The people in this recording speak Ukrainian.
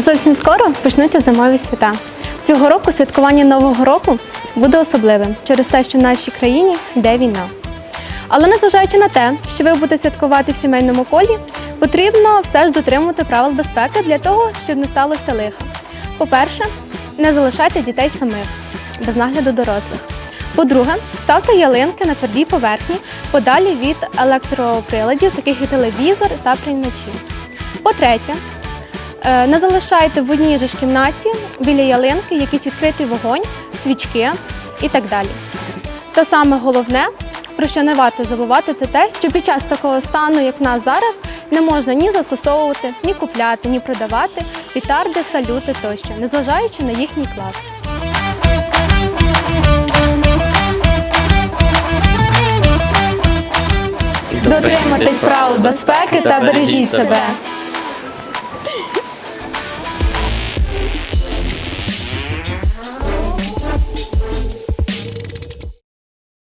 Зовсім скоро почнуться зимові свята. Цього року святкування Нового року буде особливим через те, що в нашій країні йде війна. Але незважаючи на те, що ви будете святкувати в сімейному колі, потрібно все ж дотримувати правил безпеки для того, щоб не сталося лиха. По-перше, не залишайте дітей самих, без нагляду дорослих. По-друге, ставте ялинки на твердій поверхні подалі від електроприладів, таких як телевізор та приймачі. По-третє, Не залишайте в одній же ж кімнаті біля ялинки якийсь відкритий вогонь, свічки і так далі. Та саме головне, про що не варто забувати, це те, що під час такого стану, як в нас зараз, не можна ні застосовувати, ні купляти, ні продавати пітарди, салюти тощо, незважаючи на їхній клас. Дотримуйтесь правил безпеки та бережіть себе.